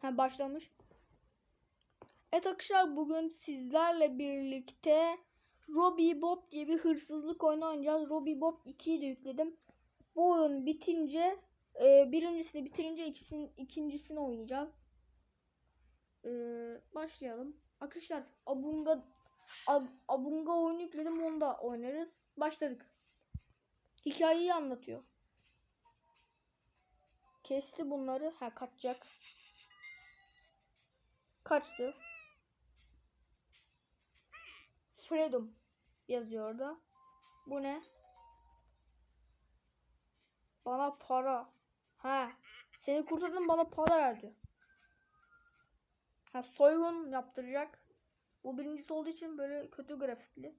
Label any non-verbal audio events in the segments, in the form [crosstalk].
Ha başlamış. Evet arkadaşlar bugün sizlerle birlikte Robbie Bob diye bir hırsızlık oyunu oynayacağız. Robbie Bob 2'yi de yükledim. Bu oyun bitince e, birincisini bitirince ikisini, ikincisini oynayacağız. E, başlayalım. Arkadaşlar Abunga Ab- Abunga oyunu yükledim onu da oynarız. Başladık. Hikayeyi anlatıyor. Kesti bunları. Ha kaçacak. Kaçtı. Freedom yazıyor orada. Bu ne? Bana para. Ha. Seni kurtardım bana para verdi. Ha soygun yaptıracak. Bu birincisi olduğu için böyle kötü grafikli.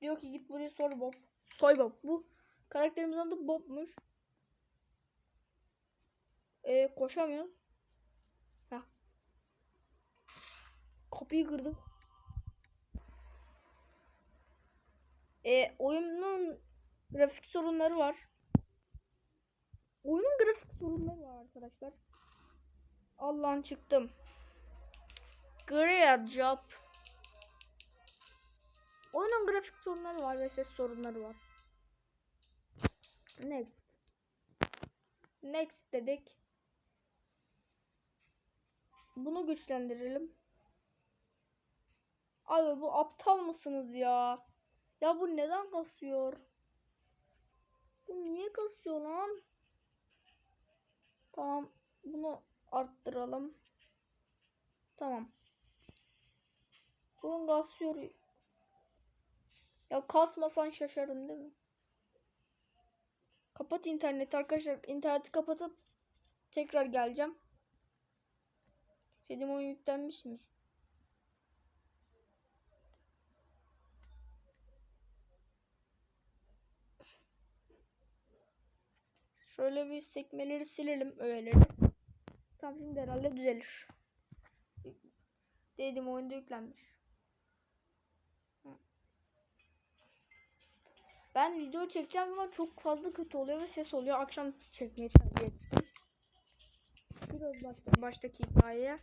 Diyor ki git buraya sor Bob. Soy Bob. Bu karakterimizin adı Bob'muş. Ee, koşamıyoruz. Kapıyı kırdım. Ee, oyunun grafik sorunları var. Oyunun grafik sorunları var arkadaşlar. Allah'ın çıktım. Great job. Oyunun grafik sorunları var ve ses sorunları var. Next. Next dedik. Bunu güçlendirelim. Abi bu aptal mısınız ya? Ya bu neden kasıyor? Bu niye kasıyor lan? Tamam. Bunu arttıralım. Tamam. Bunun kasıyor. Ya kasmasan şaşarım değil mi? Kapat interneti arkadaşlar. İnterneti kapatıp tekrar geleceğim. Sedim oyun yüklenmiş mi? Şöyle bir sekmeleri silelim öğeleri. Tamam şimdi herhalde düzelir. Dedim oyunda yüklenmiş. Ben video çekeceğim ama çok fazla kötü oluyor ve ses oluyor. Akşam çekmeye tercih ettim. Biraz başta, baştaki hikayeye.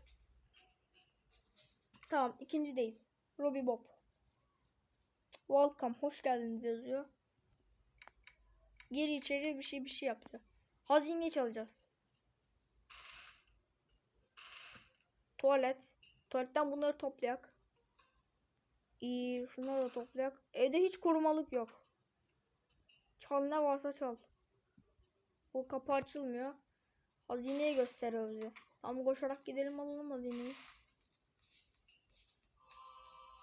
Tamam ikincideyiz. Robbie Bob. Welcome. Hoş geldiniz yazıyor. Geri içeri bir şey bir şey yapıyor. Hazineyi çalacağız. Tuvalet. Tuvaletten bunları toplayak. İyi, şunları da toplayak. Evde hiç korumalık yok. Çal ne varsa çal. Bu kapı açılmıyor. Hazineyi gösteriyor bize. Ama koşarak gidelim alalım hazineyi.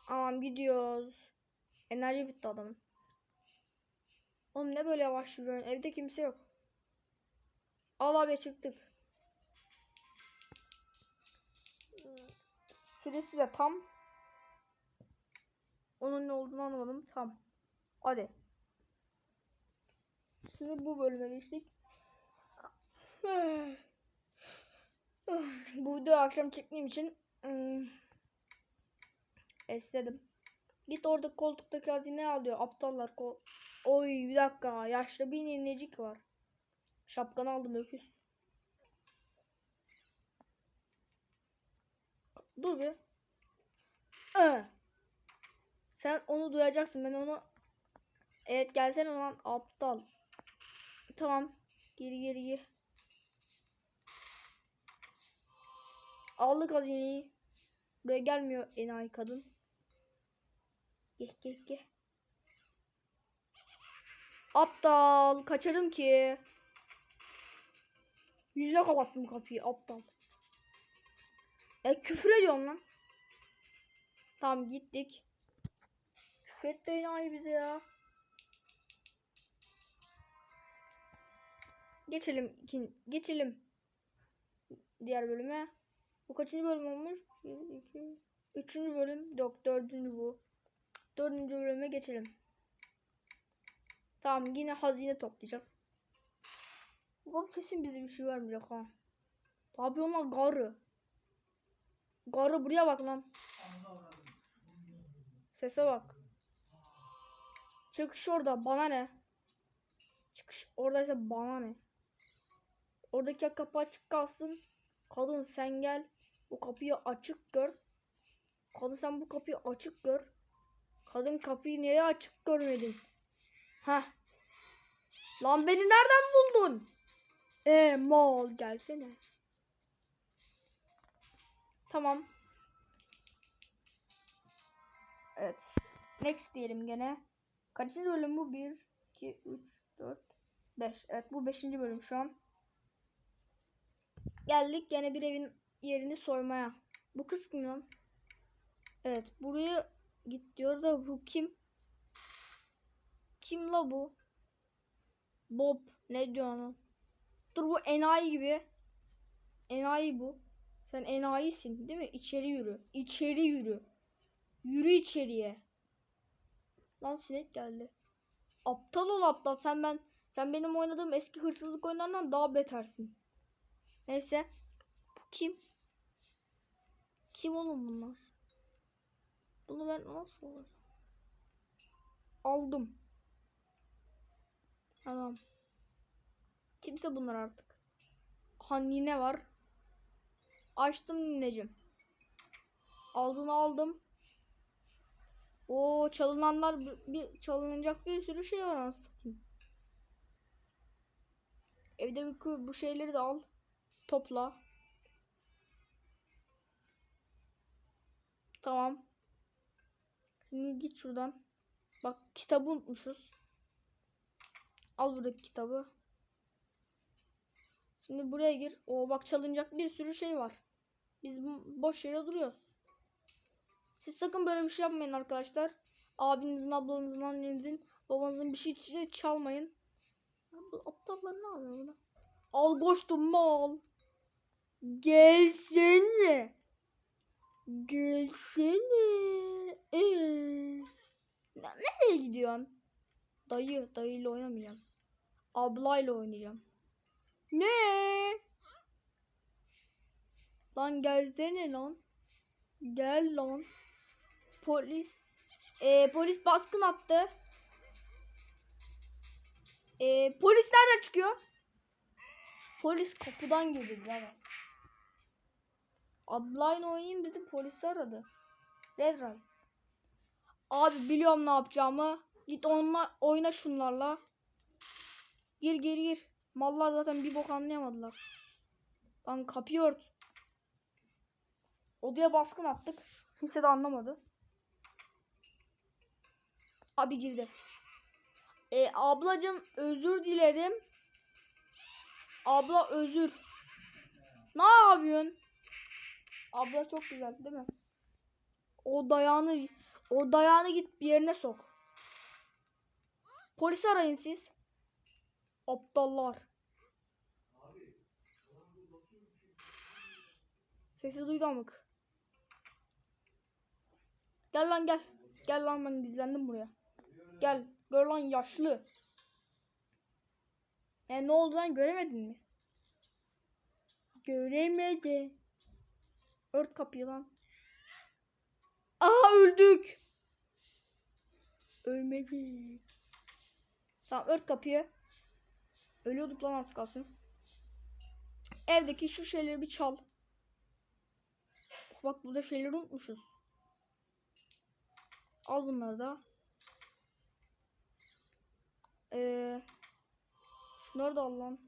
Tamam gidiyoruz. Enerji bitti adamın. Oğlum ne böyle yavaş yürüyorsun? Evde kimse yok. Al abi çıktık. Süresi de tam. Onun ne olduğunu anlamadım. Tam. Hadi. Şimdi bu bölüme geçtik. [sighs] bu videoyu akşam çektiğim için ım, esnedim. Git orada koltuktaki hazine alıyor. Aptallar kol. Oy bir dakika. Yaşlı bir ninecik var. Şapkanı aldım öküz. Dur bir. Ee. Sen onu duyacaksın. Ben onu Evet gelsene lan aptal. Tamam. Geri geri geri. Aldık hazineyi. Buraya gelmiyor enayi kadın. Gel gel gel. Aptal. Kaçarım ki. Yüzüne kapattım kapıyı aptal. Ya küfür ediyorsun lan. Tamam gittik. Küfür etti enayi bize ya. Geçelim. Geçelim. Diğer bölüme. Bu kaçıncı bölüm olmuş? 1, 2, Üçüncü bölüm. Yok dördüncü bu. Dördüncü bölüme geçelim. Tamam yine hazine toplayacağız. Ulan kesin bize bir şey vermeyecek ha. Abi onlar garı. Garı buraya bak lan. Sese bak. Çıkış orada bana ne? Çıkış oradaysa bana ne? Oradaki kapı açık kalsın. Kadın sen gel. Bu kapıyı açık gör. Kadın sen bu kapıyı açık gör. Kadın kapıyı niye açık görmedin? Heh. Lan beni nereden buldun? E mal gelsene. Tamam. Evet. Next diyelim gene. Kaçıncı bölüm bu? 1, 2, 3, 4, 5. Evet bu 5. bölüm şu an. Geldik gene bir evin yerini soymaya. Bu kız kim lan? Evet buraya git diyor da bu kim? Kim la bu? Bob. Ne diyor onu? Dur bu enayi gibi. Enayi bu. Sen enayisin değil mi? İçeri yürü. İçeri yürü. Yürü içeriye. Lan sinek geldi. Aptal ol aptal. Sen ben sen benim oynadığım eski hırsızlık oyunlarından daha betersin. Neyse. Bu kim? Kim oğlum bunlar? Bunu ben nasıl alırım? Aldım. Tamam. Kimse bunlar artık. Ha nine var. Açtım nineciğim. Aldın aldım. O çalınanlar bir, çalınacak bir sürü şey var anasını. Evde bir, bu şeyleri de al. Topla. Tamam. Şimdi git şuradan. Bak kitabı unutmuşuz. Al buradaki kitabı. Şimdi buraya gir. O bak çalınacak bir sürü şey var. Biz boş yere duruyoruz. Siz sakın böyle bir şey yapmayın arkadaşlar. Abinizin, ablanızın, annenizin, babanızın bir şey çalmayın. Bu aptallar ne yapıyor burada? Al koştum mal. Gelsene. Gelsene. Ee. Ya nereye gidiyorsun? Dayı, dayıyla oynamayacağım. Ablayla oynayacağım. Ne? Lan gelsene lan. Gel lan. Polis. Ee, polis baskın attı. Ee, polis nereden çıkıyor? Polis kapıdan girdi birader. Ablayla oynayayım dedim polisi aradı. Red Ray. Abi biliyorum ne yapacağımı. Git onunla oyna şunlarla. Gir gir gir. Mallar zaten bir bok anlayamadılar. Lan kapıyı ört. Odaya baskın attık. Kimse de anlamadı. Abi girdi. E, ablacım özür dilerim. Abla özür. Ne yapıyorsun? Abla çok güzel değil mi? O dayağını o dayağını git bir yerine sok. Polis arayın siz. Aptallar. Sesi duydu amık. Gel lan gel. Gel lan ben gizlendim buraya. Gel. Gör lan yaşlı. E ne oldu lan göremedin mi? Göremedi. Ört kapıyı lan. Aha öldük. Ölmedik. Tamam ört kapıyı. Ölüyorduk lan az kalsın. Evdeki şu şeyleri bir çal. Bak burada şeyleri unutmuşuz. Al bunları da. Ee, şunları da al lan.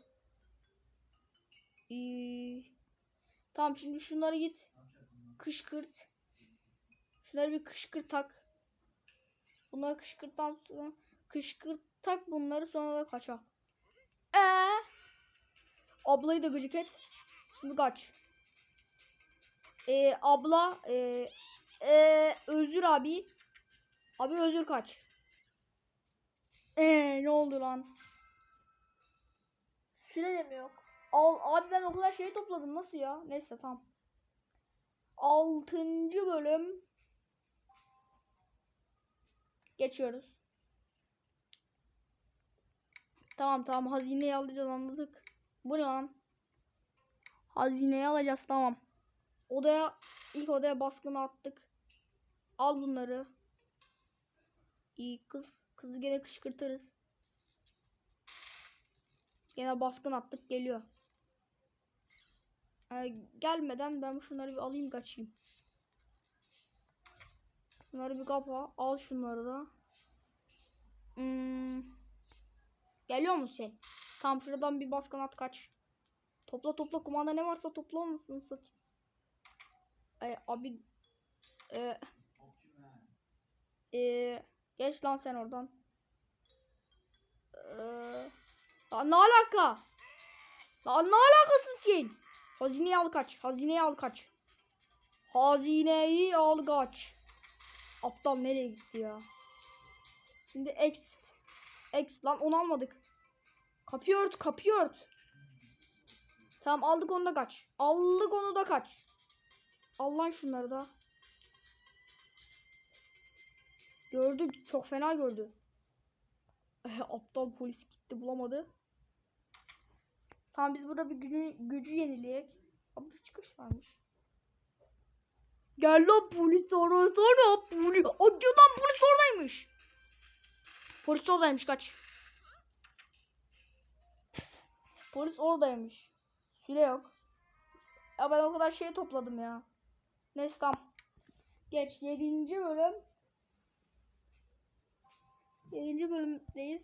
Ee, tamam şimdi şunları git. Kışkırt. Şunları bir kışkırt tak. Bunları kışkırttan sonra kışkırt tak bunları sonra da kaça. Ee, ablayı da gıcık et. Şimdi kaç. Ee, abla ee, ee, özür abi. Abi özür kaç. Ee, ne oldu lan? Süre de mi yok? Al, abi ben o kadar şey topladım nasıl ya? Neyse tamam. Altıncı bölüm. Geçiyoruz. Tamam tamam hazineyi alacağız anladık. Bu ne lan? Hazineyi alacağız tamam. Odaya ilk odaya baskını attık. Al bunları. İyi kız. Kızı gene kışkırtırız. Gene baskın attık geliyor. Ee, gelmeden ben şunları bir alayım kaçayım. Şunları bir kapa. Al şunları da. Hmm. Geliyor musun sen? Tamam şuradan bir baskın at kaç. Topla topla kumanda ne varsa topla olmasın satayım. Ay, abi e, e, geç lan sen oradan. E, lan ne alaka? Lan ne alakasın sen? Hazineyi al kaç. Hazineyi al kaç. Hazineyi al kaç. Aptal nereye gitti ya? Şimdi exit. Exit lan onu almadık. Kapıyı ört kapıyı ört. Tamam aldık onu da kaç. Aldık onu da kaç. Al lan şunları da. Gördük çok fena gördü. [laughs] Aptal polis gitti bulamadı. Tamam biz burada bir gücü, gücü yenileyek. Abi çıkış varmış. Gel lan polis arasana polis. Acıdan polis oradaymış. Polis oradaymış kaç. Polis oradaymış. Süre yok. Ya ben o kadar şey topladım ya. Neyse tamam. Geç 7. bölüm. 7. bölümdeyiz.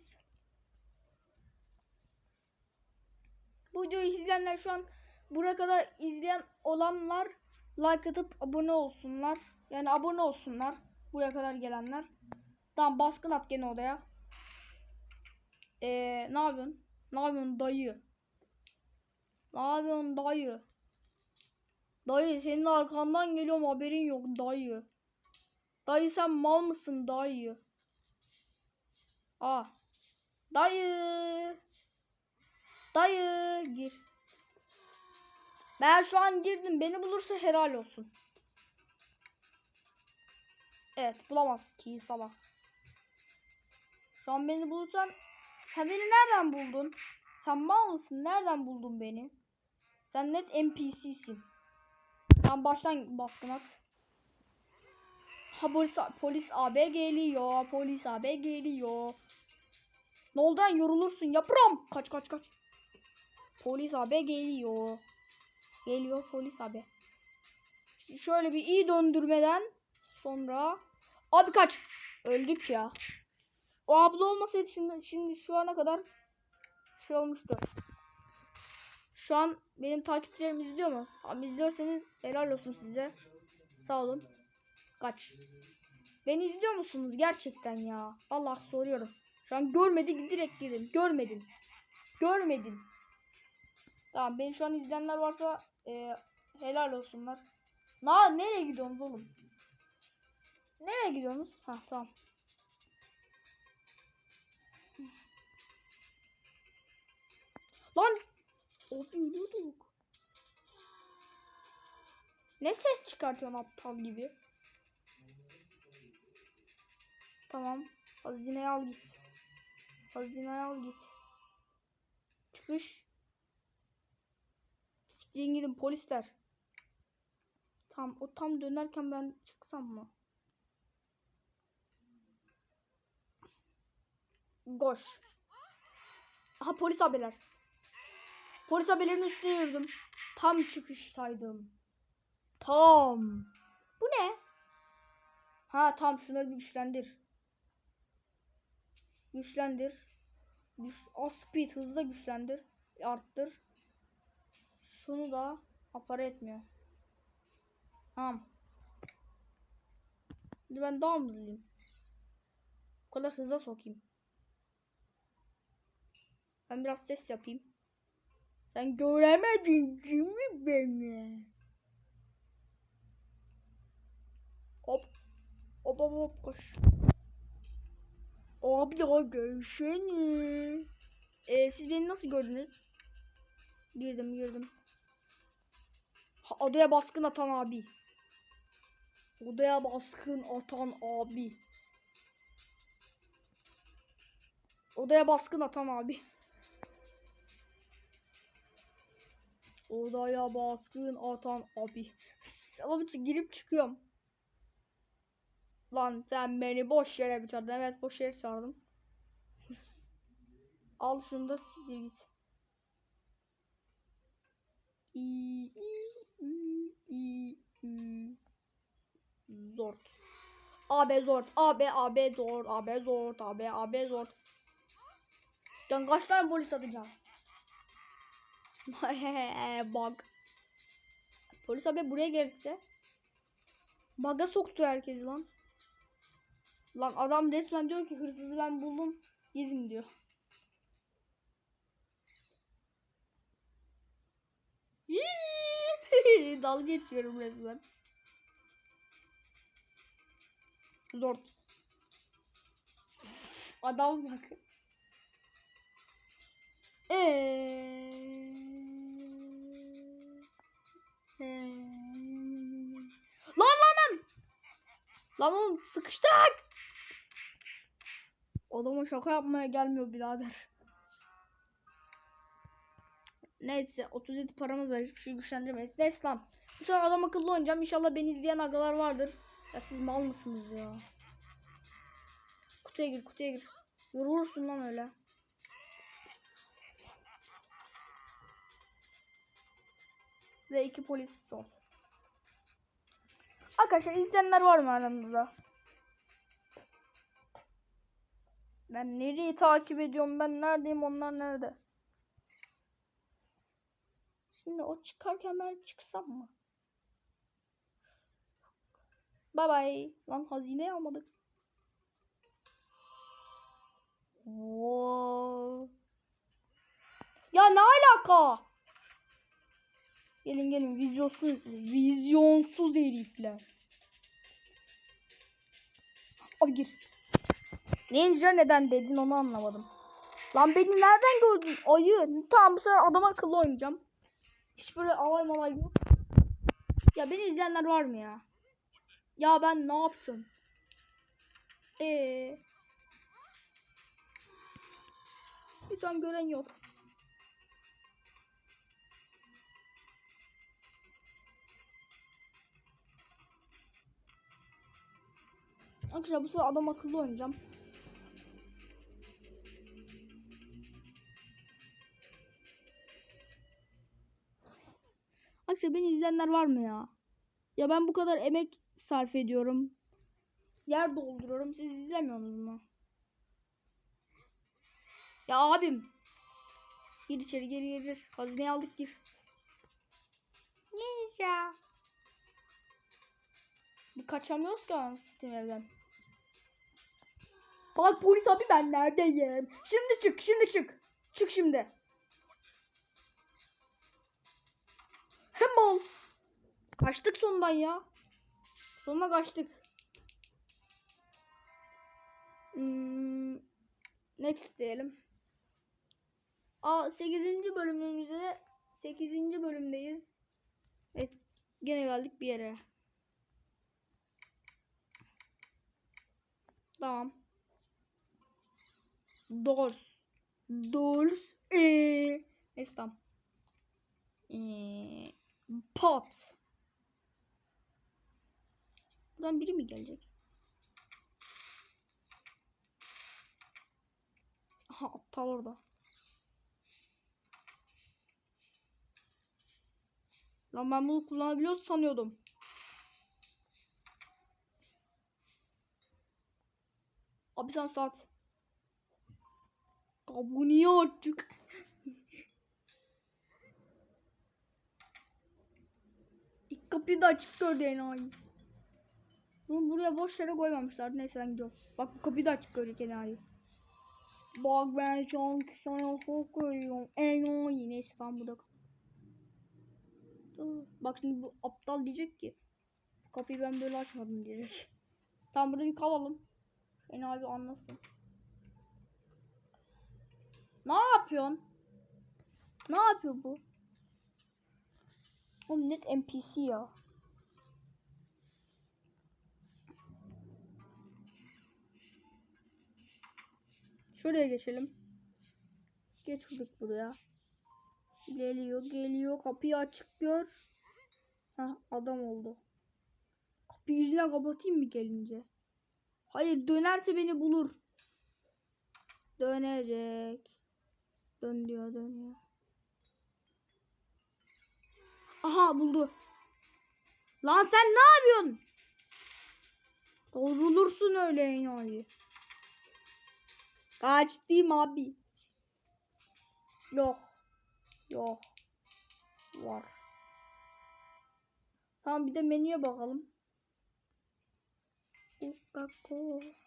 Bu videoyu izleyenler şu an buraya kadar izleyen olanlar like atıp abone olsunlar. Yani abone olsunlar. Buraya kadar gelenler. Tamam baskın at gene odaya. Ee, ne yapıyorsun? Ne yapıyorsun dayı? Ne yapıyorsun dayı? Dayı senin arkandan geliyorum haberin yok dayı. Dayı sen mal mısın dayı? Aa. Dayı. Dayı gir. Ben şu an girdim. Beni bulursa helal olsun. Evet bulamaz ki salak. Şu an beni bulursan sen beni nereden buldun? Sen mal mısın? Nereden buldun beni? Sen net NPC'sin. Tam baştan baskın at. Ha polis, polis AB geliyor. Polis AB geliyor. Ne oldu lan yorulursun yaprım. Kaç kaç kaç. Polis abi geliyor. Geliyor polis abi. Şöyle bir iyi döndürmeden sonra abi kaç. Öldük ya. O abla olmasaydı şimdi, şimdi şu ana kadar şey olmuştu. Şu an benim takipçilerim izliyor mu? Abi izliyorsanız helal olsun size. Sağ olun. Kaç. Beni izliyor musunuz gerçekten ya? Allah soruyorum. Şu an görmedik direkt girin. Görmedin. Görmedin. Tamam beni şu an izleyenler varsa e, helal olsunlar. Na nereye gidiyorsunuz oğlum? Nereye gidiyorsunuz? Ha tamam. Abi ölüyorduk. Ne ses çıkartıyorsun aptal gibi? Tamam. Hazineyi al git. Hazineyi al git. Çıkış. Siktirin gidin polisler. Tam o tam dönerken ben çıksam mı? Koş. Aha polis haberler. Polis haberlerinin üstüne yürüdüm. Tam çıkıştaydım. Tam. Bu ne? Ha tam şunları bir güçlendir. Güçlendir. Güç, o speed hızla güçlendir. Arttır. Şunu da apara etmiyor. Tamam. Şimdi ben daha mı hızlıyım? Bu kadar hıza sokayım. Ben biraz ses yapayım. Sen göremedin mi beni? Hop. Hop hop hop koş. Abi ya görüşene. Ee, siz beni nasıl gördünüz? Girdim girdim. Ha, odaya baskın atan abi. Odaya baskın atan abi. Odaya baskın atan abi. Odaya baskın atan abi. Abi girip çıkıyorum. Lan sen beni boş yere mi çağırdın? Evet boş yere çağırdım. [laughs] Al şunu da siktir git. Zor. AB zor. AB AB zor. AB zor. AB AB zor. Can kaç tane polis atacağım? [laughs] Bug. Polis abi buraya gelirse. Bug'a soktu herkesi lan. Lan adam resmen diyor ki hırsızı ben buldum. Gidin diyor. [laughs] Dalga geçiyorum resmen. Zor. Adam bak. Eee. Lan lan lan. Lan oğlum sıkıştık. Adama şaka yapmaya gelmiyor birader. Neyse 37 paramız var hiçbir şey güçlendirmeyiz. Neyse lan. Bu sefer adam akıllı oynayacağım. İnşallah beni izleyen agalar vardır. Ya siz mal mısınız ya? Kutuya gir kutuya gir. Vurursun lan öyle. Ve iki polis son. Arkadaşlar izleyenler var mı aranızda? Ben nereyi takip ediyorum? Ben neredeyim? Onlar nerede? Şimdi o çıkarken ben çıksam mı? Bye bye. Lan hazine almadık. Oo. Ya ne alaka? Gelin gelin vizyonsuz vizyonsuz herifler. Abi gir. Ninja neden dedin onu anlamadım. Lan beni nereden gördün? Ayı. Tamam bu sefer adam akıllı oynayacağım. Hiç böyle alay malay yok. Ya beni izleyenler var mı ya? Ya ben ne yaptım? Ee. Şu an gören yok. Arkadaşlar bu sefer adam akıllı oynayacağım. Arkadaşlar beni izleyenler var mı ya? Ya ben bu kadar emek sarf ediyorum. Yer dolduruyorum. Siz izlemiyorsunuz mu? Ya abim. Gir içeri gir gir gir. Hazineyi aldık gir. Ninja. Bir kaçamıyoruz ki anasını evden. Bak polis abi ben neredeyim? Şimdi çık şimdi çık. Çık şimdi. Hem ol. Kaçtık sondan ya. Sonuna kaçtık. Hmm, next diyelim. Aa 8. bölümümüzde 8. bölümdeyiz. Evet gene geldik bir yere. Tamam. Doors. Doors. Eee. Neyse tamam. Eee. Pot. Buradan biri mi gelecek? Aha aptal orada. Lan ben bunu kullanabiliyor sanıyordum. Abi sen sat. Niye açık? İlk kapıyı da açık gördü enayi. Bunu buraya boş yere koymamışlar. Neyse ben gidiyorum. Bak bu kapıyı da açık görecek enayi. Bak ben şu an sana çok görüyorum. Enayi. Neyse tamam burada. Bak şimdi bu aptal diyecek ki. Kapıyı ben böyle açmadım diyecek. Tamam burada bir kalalım. Enayi anlasın. Ne yapıyorsun? Ne yapıyor bu? Oğlum net NPC ya. Şuraya geçelim. Geçirdik buraya. Geliyor geliyor. Kapıyı açık gör. Heh, adam oldu. Kapıyı yüzüne kapatayım mı gelince? Hayır dönerse beni bulur. Dönecek. Dön diyor dönüyor. Aha buldu. Lan sen ne yapıyorsun? Doğrulursun öyle yani. Kaçtım abi. Yok. Yok. Var. Tamam bir de menüye bakalım.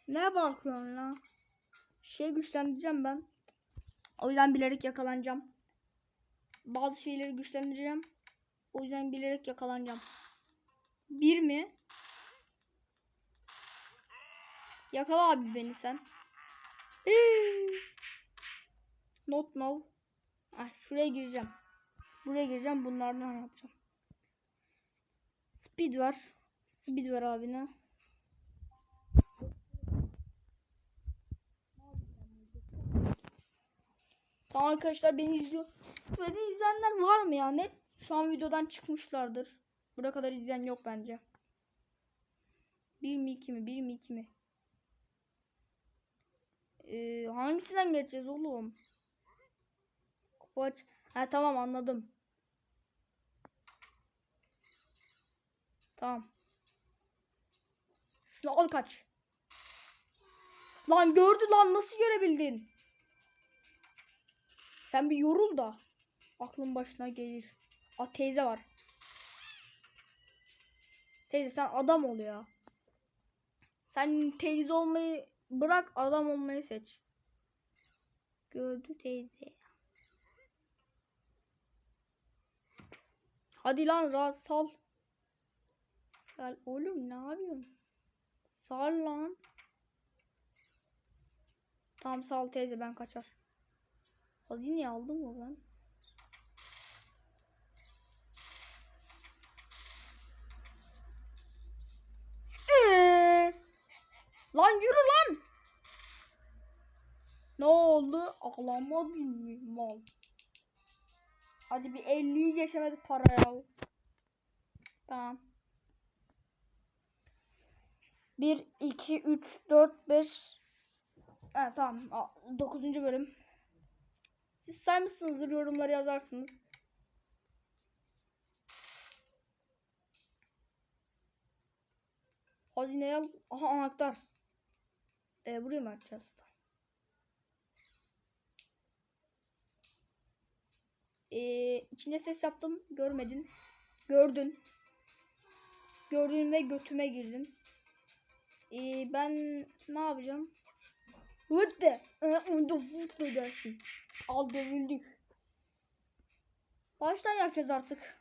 Ne bakıyorsun lan? Şey güçlendireceğim ben. O yüzden bilerek yakalanacağım. Bazı şeyleri güçlendireceğim. O yüzden bilerek yakalanacağım. Bir mi? Yakala abi beni sen. Not now. Ah, şuraya gireceğim. Buraya gireceğim. Bunlardan yapacağım. Speed var. Speed var abine. Tamam arkadaşlar beni izliyor. Beni izleyenler var mı ya? Net şu an videodan çıkmışlardır. Buraya kadar izleyen yok bence. 1 mi 2 mi? 1 mi 2 mi? Ee, hangisinden geçeceğiz oğlum? Kapı aç. Ha tamam anladım. Tamam. Şunu al kaç. Lan gördü lan nasıl görebildin? Sen bir yorul da aklın başına gelir. A teyze var. Teyze sen adam ol ya. Sen teyze olmayı bırak adam olmayı seç. Gördü teyze. Hadi lan rahat sal. Sal oğlum ne yapıyorsun? Sal lan. Tamam sal teyze ben kaçar. Hadi niye aldım mı ben? Ee, lan yürü lan. Ne oldu? Ağlamadın mı mal? Hadi bir 50'yi geçemedik para ya. Tamam. 1, 2, 3, 4, 5. Evet tamam. 9. bölüm. Siz saymışsınızdır yorumları yazarsınız. Hazineyi al. Aha anahtar. Ee, buraya mı açacağız? Ee, içinde ses yaptım. Görmedin. Gördün. Gördün ve götüme girdin. Ee, ben ne yapacağım? What the? What the dersin. Al dövüldük. Baştan yapacağız artık.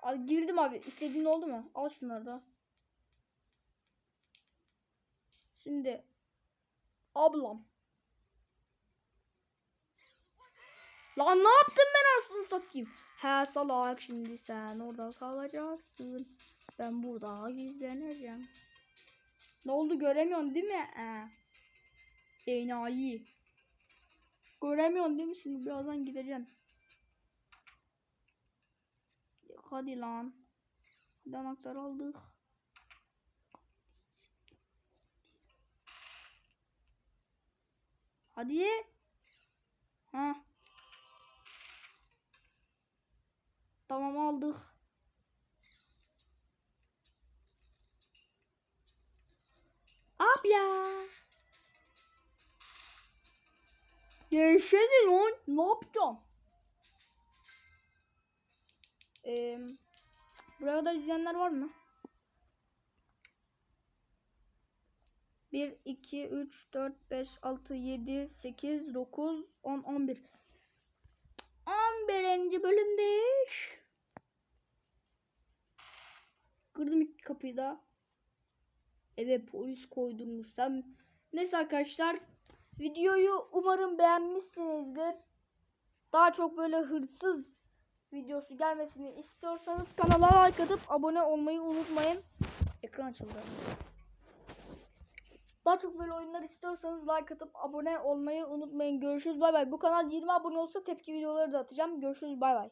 Abi girdim abi. İstediğin oldu mu? Al şunları da. Şimdi ablam. Lan ne yaptım ben aslında satayım? He salak şimdi sen orada kalacaksın. Ben burada gizleneceğim. Ne oldu göremiyorsun değil mi? Enayi. Göremiyorsun değil mi şimdi birazdan gideceksin. Hadi lan. Hadi aldık. Hadi. Ha. Tamam aldık. Abla. Gelsene lan. Ne yapacağım? Ee, buraya kadar izleyenler var mı? 1, 2, 3, 4, 5, 6, 7, 8, 9, 10, 11. 11. bölümdeyiz. Kırdım iki kapıyı da. Eve polis koydurmuşlar. Neyse arkadaşlar. Videoyu umarım beğenmişsinizdir. Daha çok böyle hırsız videosu gelmesini istiyorsanız kanala like atıp abone olmayı unutmayın. Ekran açıldı. Daha çok böyle oyunlar istiyorsanız like atıp abone olmayı unutmayın. Görüşürüz bay bay. Bu kanal 20 abone olsa tepki videoları da atacağım. Görüşürüz bay bay.